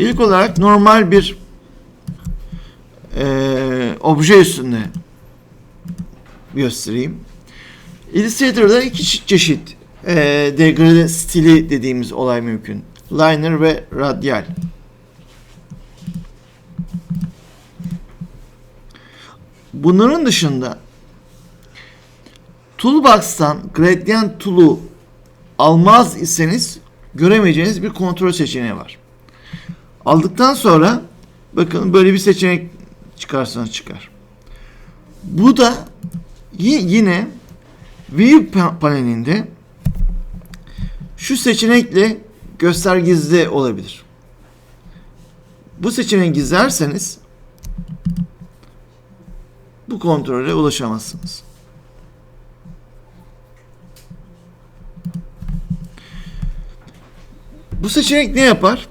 İlk olarak normal bir eee obje üstünde göstereyim. Illustrator'da iki çe- çeşit eee degrade stili dediğimiz olay mümkün. Liner ve radial. Bunların dışında Toolbox'tan gradient tool'u almaz iseniz göremeyeceğiniz bir kontrol seçeneği var. Aldıktan sonra bakın böyle bir seçenek çıkarsanız çıkar. Bu da yine View pa- panelinde şu seçenekle göster gizli olabilir. Bu seçeneği gizlerseniz bu kontrole ulaşamazsınız. Bu seçenek ne yapar?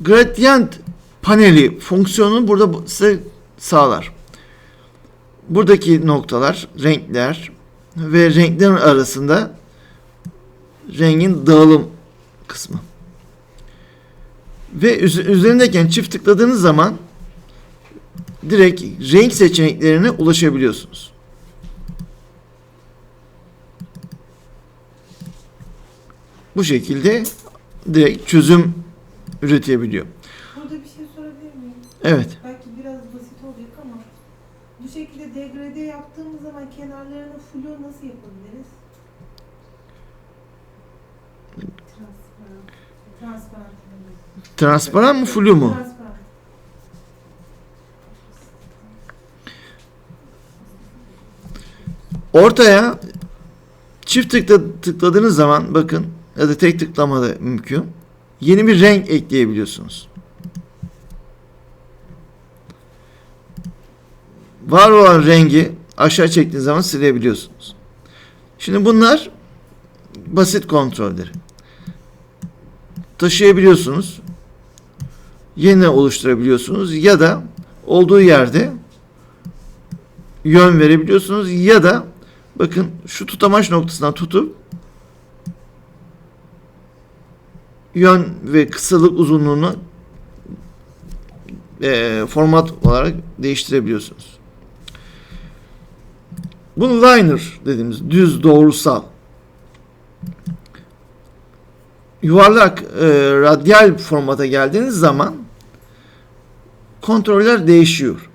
Gradient paneli fonksiyonunu burada bu- size sağlar. Buradaki noktalar, renkler ve renklerin arasında rengin dağılım kısmı. Ve üz- üzerindeyken çift tıkladığınız zaman direkt renk seçeneklerine ulaşabiliyorsunuz. Bu şekilde direkt çözüm üretebiliyor. Burada bir şey sorabilir miyim? Evet. Belki biraz basit olacak ama bu şekilde degrade yaptığımız zaman kenarlarını flu nasıl yapabiliriz? Transparan. Transparan. Transparan mı flu mu? Transparan. Ortaya çift tıkla, tıkladığınız zaman bakın ya da tek tıklama da mümkün. Yeni bir renk ekleyebiliyorsunuz. Var olan rengi aşağı çektiğiniz zaman silebiliyorsunuz. Şimdi bunlar basit kontrolleri. Taşıyabiliyorsunuz. Yeni oluşturabiliyorsunuz ya da olduğu yerde yön verebiliyorsunuz ya da bakın şu tutamaç noktasından tutup yön ve kısalık uzunluğunu eee, format olarak değiştirebiliyorsunuz. Bu liner dediğimiz düz doğrusal yuvarlak eee, radyal formata geldiğiniz zaman kontroller değişiyor.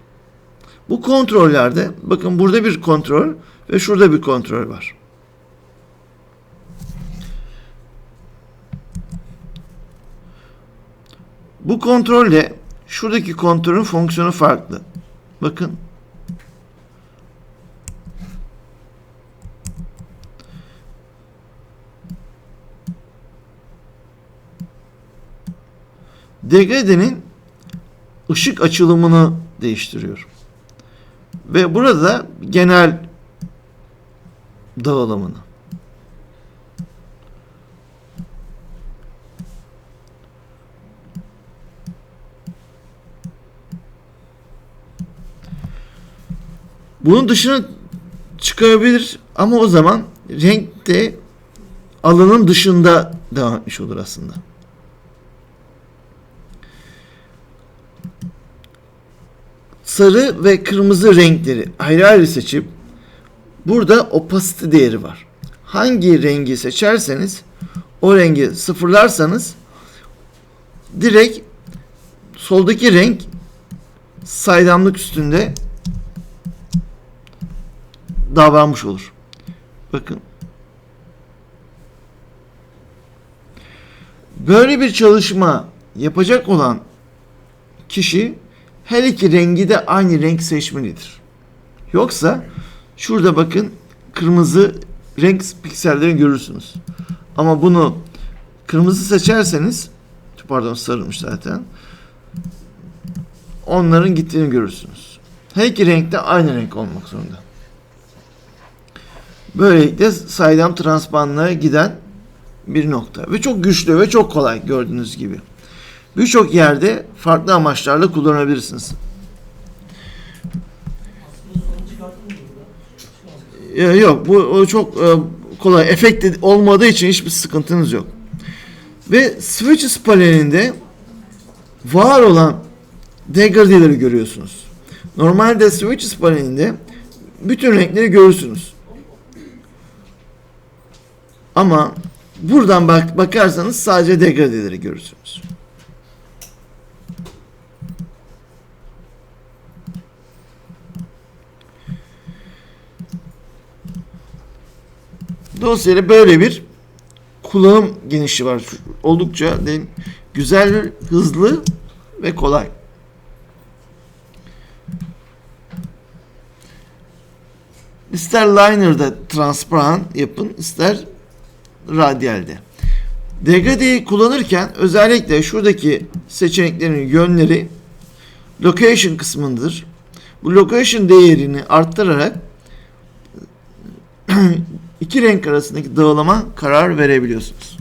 Bu kontrollerde bakın burada bir kontrol ve şurada bir kontrol var. Bu kontrolle şuradaki kontrolün fonksiyonu farklı. Bakın. Degrade'nin ışık açılımını değiştiriyor. Ve burada genel dağılımını. Bunun dışına çıkabilir ama o zaman renk de alanın dışında devam etmiş olur aslında. sarı ve kırmızı renkleri ayrı ayrı seçip burada opacity değeri var. Hangi rengi seçerseniz o rengi sıfırlarsanız direkt soldaki renk saydamlık üstünde davranmış olur. Bakın. Böyle bir çalışma yapacak olan kişi her iki rengi de aynı renk seçmelidir. Yoksa şurada bakın kırmızı renk piksellerini görürsünüz. Ama bunu kırmızı seçerseniz pardon sarılmış zaten. Onların gittiğini görürsünüz. Her iki renk de aynı renk olmak zorunda. Böylelikle saydam transparanlığa giden bir nokta. Ve çok güçlü ve çok kolay gördüğünüz gibi. Birçok yerde farklı amaçlarla kullanabilirsiniz. Ee, Yok bu o çok e, kolay. Efekt olmadığı için hiçbir sıkıntınız yok. Ve switches panelinde var olan degradeleri görüyorsunuz. Normalde switches panelinde bütün renkleri görürsünüz. Ama buradan bak bakarsanız sadece degradeleri görürsünüz. Dolayısıyla böyle bir kullanım genişliği var. Oldukça değil, güzel, hızlı ve kolay. İster liner'da transparan yapın, ister radyalde. Degradeyi kullanırken özellikle şuradaki seçeneklerin yönleri location kısmındır. Bu location değerini arttırarak iki renk arasındaki dağılıma karar verebiliyorsunuz.